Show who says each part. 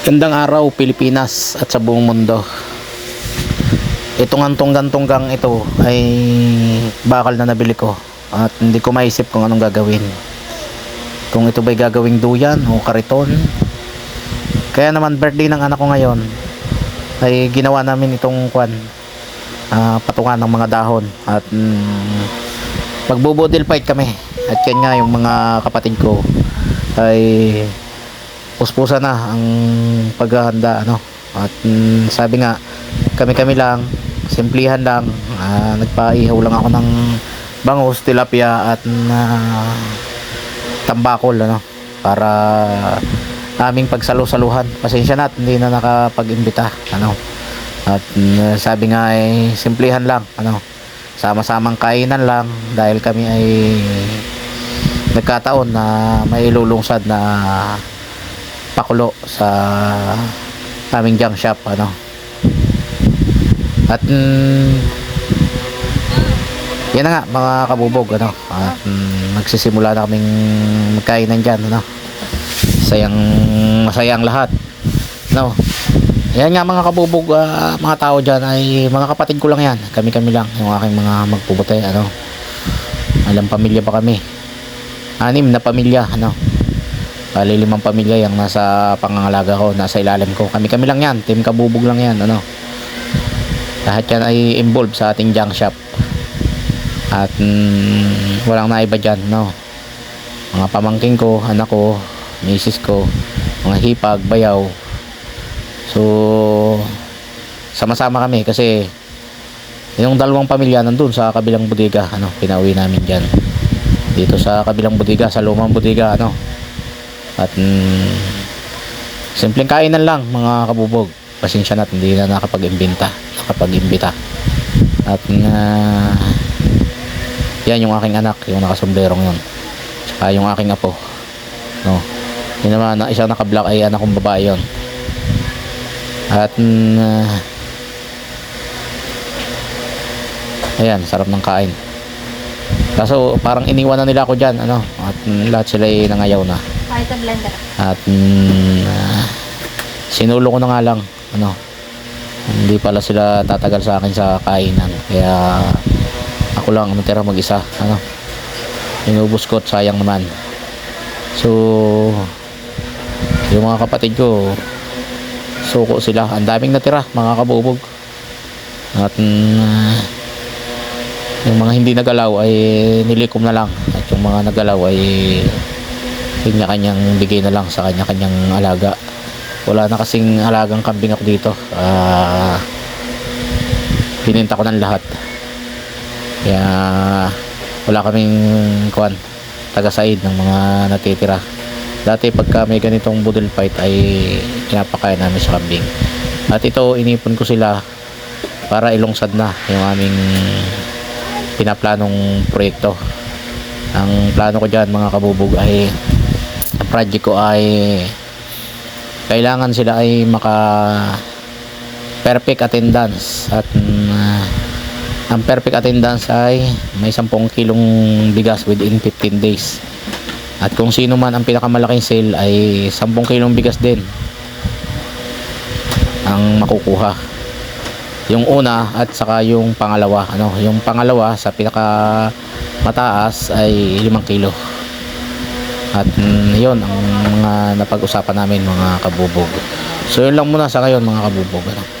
Speaker 1: Gandang araw Pilipinas at sa buong mundo. Itong antong gantong gang ito ay bakal na nabili ko at hindi ko maisip kung anong gagawin. Kung ito ba'y gagawing duyan o kariton. Kaya naman birthday ng anak ko ngayon ay ginawa namin itong kwan ah, patungan ng mga dahon at mm, magbubudil fight kami at yan nga yung mga kapatid ko ay puspusa na ang paghahanda ano? At mm, sabi nga kami-kami lang simplihan lang. Ah, nagpaihaw lang ako ng bangus, tilapia at na tambakol ano? Para aming pagsalu-saluhan pasensya na at hindi na nakapag-imbita ano? At mm, sabi nga ay simplihan lang ano? Sama-samang kainan lang dahil kami ay nagkataon na may ilulungsad na pakulo sa aming junk shop ano. At mm, yan na nga mga kabubog ano. At mm, magsisimula na kaming magkainan dyan ano. Sayang masayang lahat no. Yan nga mga kabubog ah, mga tao dyan ay mga kapatid ko lang yan. Kami kami lang yung aking mga magpuputi ano. Alam pamilya pa kami. Anim na pamilya ano bali limang pamilya yung nasa pangangalaga ko nasa ilalim ko. Kami kami lang yan. Team kabubog lang yan ano. Lahat yan ay involved sa ating junk shop. At mm, walang naiba dyan no. Mga pamangking ko anak ko misis ko mga hipag bayaw. So sama-sama kami kasi yung dalawang pamilya nandun sa kabilang bodega ano pinauwi namin dyan. Dito sa kabilang bodega sa lumang bodega ano at mm, simpleng kainan lang mga kabubog. Pasensya na hindi na nakapag-imbenta nakapag-imbita. At uh, yan yung aking anak yung nakasomberong yun tsaka yung aking apo. No. Yun naman na isang naka-black ay anak kong babae yun. At mm, ayan sarap ng kain. Kaso parang iniwan na nila ako dyan ano? At mm, lahat sila ay nangayaw na
Speaker 2: Kahit sa blender.
Speaker 1: at mm, ah, sinulo ko na nga lang ano. Hindi pala sila tatagal sa akin sa kainan. Kaya ako lang ang natira mag isa ano. Inubos ko at sayang naman. So yung mga kapatid ko suko sila. Ang daming natira mga kabubog. At mm, yung mga hindi nagalaw ay nilikom na lang. At yung mga nagalaw ay kanya-kanyang bigay na lang sa kanya-kanyang alaga. Wala na kasing alagang kambing ako dito. Ah pininta ko ng lahat. Kaya wala kaming kuan taga-said ng mga natitira. Dati pagka may ganitong budol fight ay pinapakain namin sa kambing. At ito inipon ko sila para ilungsad na yung aming pinaplanong proyekto. Ang plano ko dyan mga kabubog ay project ko ay kailangan sila ay maka perfect attendance. At mm, ang perfect attendance ay may 10 kilong bigas within 15 days. At kung sino man ang pinakamalaking sale ay 10 kilong bigas din ang makukuha. Yung una at saka yung pangalawa ano yung pangalawa sa pinaka mataas ay 5 kilo at mm, yun ang mga napag-usapan namin mga kabubog so yun lang muna sa ngayon mga kabubog ano.